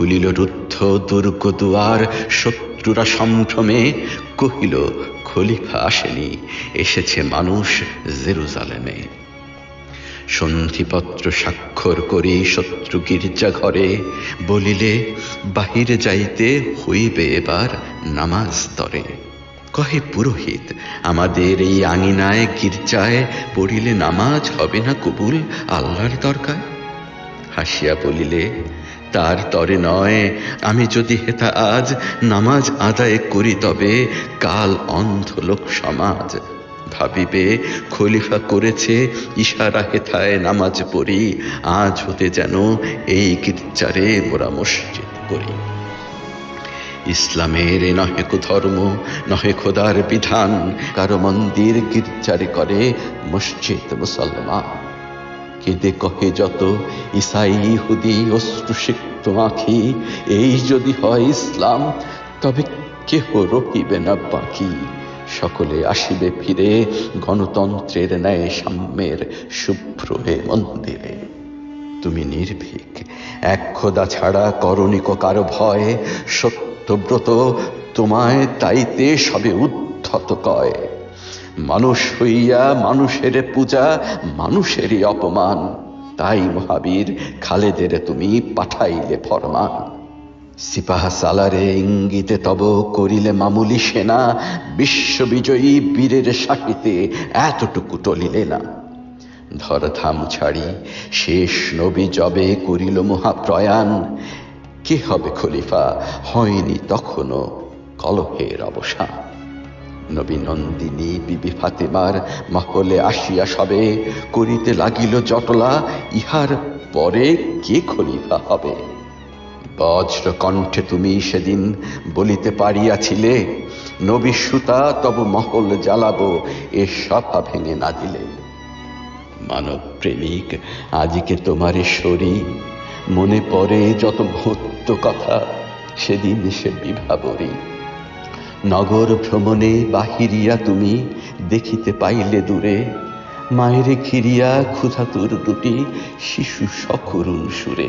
খুলিল রুদ্ধ দুর্গ দুয়ার শত্রুরা সম্ভ্রমে কহিল, খলিফা আসেনি, এসেছে মানুষ জেরুজালেমে। সন্ধিপত্র স্বাক্ষর করি শত্রু গির্জা ঘরে, বলিলে, বাহিরে যাইতে হইবে এবার নামাজ তরে কহে পুরোহিত, আমাদের এই আঙিনায় গির্জায় পড়িলে নামাজ হবে না কবুল আল্লাহর দরকার? হাসিয়া বলিলে তার তরে নয়। আমি যদি হেতা আজ নামাজ আদায় করি তবে কাল অন্ধ লোক সমাজ ভাবিবে, খলিফা করেছে ইশারা হেথায় নামাজ পড়ি, আজ হতে যেন এই গির্জারে মোরা মসজিদ করি। ইসলামের নহে কো ধর্ম, নহে খোদার বিধান, কারও মন্দির গির্জারে করে মসজিদ মুসলমান। কেঁদে কহে যত ইসাই হুদি অশ্রুসিক্ত আঁখি, এই যদি হয় ইসলাম, তবে কেহ রহিবে না বাকি। সকলে আসিবে ফিরে, গণতন্ত্রের ন্যায় সাম্যের শুভ্র হে মন্দিরে। তুমি নির্ভীক, এক খোদা ছাড়া করণিক কারও ভয়, সত্যব্রত তোমায় তাইতে সবে উদ্ধত কয়। মানুষ হইয়া মানুষের পূজা, মানুষেরই অপমান। তাই মহাবীর খালেদের তুমি পাঠাইলে ফরমান। সিপাহ সালারে ইঙ্গিতে তব করিলে মামুলি সেনা, বিশ্ববিজয়ী বীরের সাহিতে এতটুকু টলিলে না। ধরধাম ছাড়ি শেষ নবী জবে করিল মহাপ্রয়াণ। কে হবে খলিফা? হয়নি তখনও কলহের অবসান। নবী নন্দিনী, বিবি ফাতেমার মহলে আসিয়া সবে করিতে লাগিল জটলা, ইহার পরে কে খলিফা হবে? বজ্র কণ্ঠে তুমি সেদিন বলিতে পারিয়াছিলে, নবী সুতা তব মহল জ্বালাবো, এ সভা ভেঙে না দিলে। মানব প্রেমিক, আজকে তোমারে সরি মনে পড়ে যত ভূত্য কথা সেদিন সে বিভাবরী নগর ভ্রমণে বাহিরিয়া তুমি দেখিতে পাইলে দূরে। মায়েরে ঘিরিয়া ক্ষুধাতুর দুটি শিশু সকরুণ সুরে।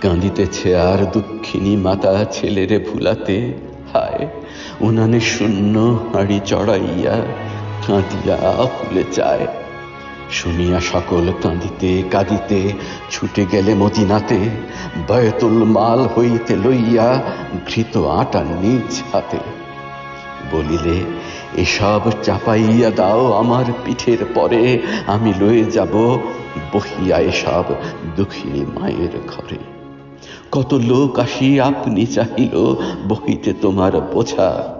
কাঁদিতেছে আর দুঃখিনী মাতা ছেলেরে ভুলাতে। হায়, উনানে শূন্য হাড়ি চড়াইয়া কাঁদিয়া ফুলে চায়। শুনিয়া সকল কাঁদিতে কাঁদিতে ছুটে গেলে মদিনাতে। বয়তুল মাল হইতে লইয়া ঘৃত আটা নিজ হাতে। বলিলে, এসব চাপাইয়া দাও আমার পিঠের পরে, আমি লয়ে যাব বহিয়া এসব দুঃখিনী মায়ের ঘরে। কত লোক আসি আপনি চাহিল বহিতে তোমার বোঝা।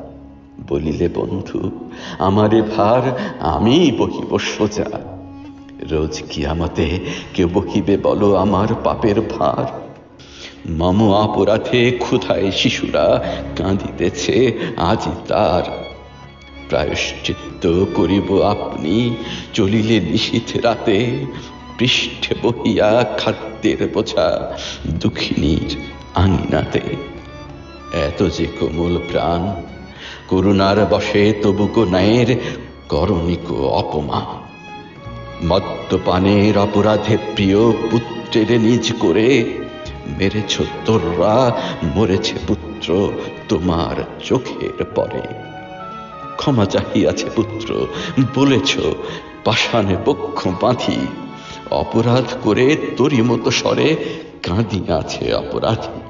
বলিলে, বন্ধু, আমারে ভার আমি বহিব সোজা। রোজ কিয়ামতে কেউ বহিবে বলো আমার পাপের ভার। মম অপরাধে ক্ষুধায় শিশুরা কাঁদিতেছে, আজি তার প্রায়শ্চিত্ত করিব আপনি, চলিলে নিশীথ রাতে পৃষ্ঠে বহিয়া খাদ্যের বোঝা দুঃখিনীর আঙিনাতে। এত যে কোমল প্রাণ, করুণার বসে তবুকো ন্যায়ের করণিক অপমান। মদ্যপানের অপরাধে প্রিয় পুত্রের নিজ করে মেরেছ তোররা মরেছে পুত্র তোমার চোখের পরে। ক্ষমা চাহিয়াছে পুত্র, বলেছ, পাষাণে বক্ষ বাঁধি, অপরাধ করে তোরই মতো স্বরে কাঁদিয়াছে অপরাধী।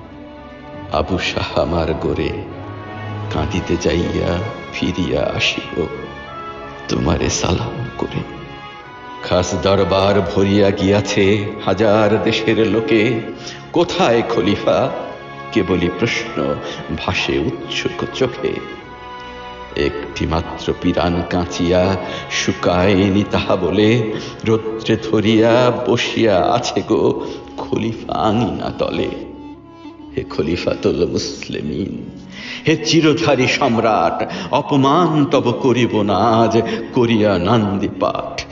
আবু শাহ আমার গোরে কাঁদিতে যাইয়া ফিরিয়া আসিব, তোমারে সালাম করে। খাস দরবার ভরিয়া গিয়াছে হাজার দেশের লোকে। কোথায় খলিফা? কেবলই প্রশ্ন, ভাসে উৎসুক চোখে। একটি মাত্র পিরান কাঁচিয়া শুকায়নি তাহা বলে, রৌদ্রে ধরিয়া বসিয়া আছে গো খলিফা আঙিনা তলে। হে খলিফা খলিফাতুল মুসলিমিন, হে চিরধারী সম্রাট, অপমান তব করিব না আজ, করিয়া নান্দি পাঠ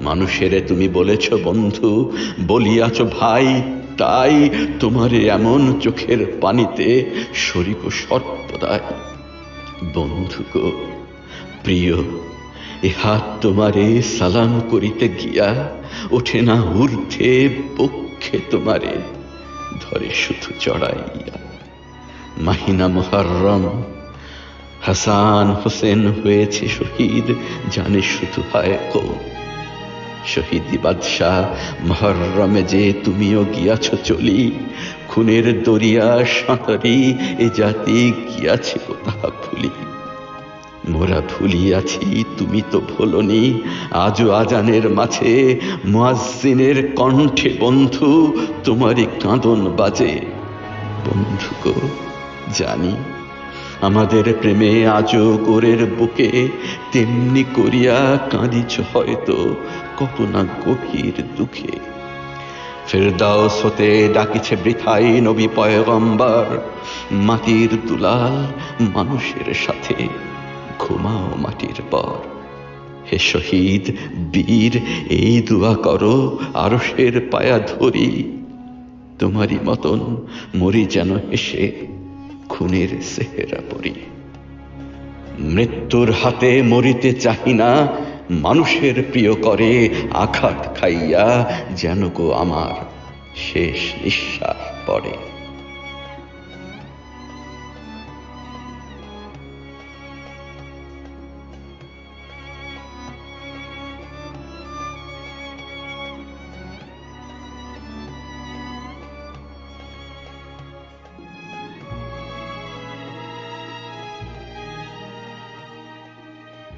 মানুষেরে তুমি বলেছ, বন্ধু, বলিয়াছ ভাই, তাই তোমারে এমন চোখের পানিতে শরিক সর্বদাই বন্ধু গো, প্রিয় হাত তোমারে সালাম করিতে গিয়া ওঠে না ঊর্ধ্বে পক্ষে তোমারে, ধরে শুধু চড়াইয়া। মাহিনা মোহাররম, হাসান হোসেন হয়েছে শহীদ, জানে শুধু হয় কোন শহীদি বাদশাহ, মহরমে যে তুমিও গিয়াছ চলি, খুনের দরিয়া সাঁতারি এ জাতি গিয়াছে তাহা ভুলি? মোরা ভুলিয়াছি, তুমি তো ভোলনি, আজও আজানের মাঝে মুয়াজ্জিনের কণ্ঠে বন্ধু, তোমারই কাঁদন বাজে। বন্ধু গো, জানি, আমাদের প্রেমে আজও গোরের বুকে তেমনি করিয়া কাঁদিছ হয়তো কত না গভীর দুঃখে। ফেরদাউস হতে ডাকিছে বৃথাই নবী পয়গম্বর, মাটির দুলাল মানুষের সাথে, ঘুমাও মাটির পর। হে শহীদ বীর, এই দোয়া করো, আরশের পায়া ধরি। তোমারই মতন মরি যেন হেসে, খুনের সেহেরা পড়ি মৃত্যুর হাতে মরিতে চাহি না মানুষের প্রিয় করে আঘাত খাইয়া যেন গো আমার শেষ নিঃশ্বাস পড়ে।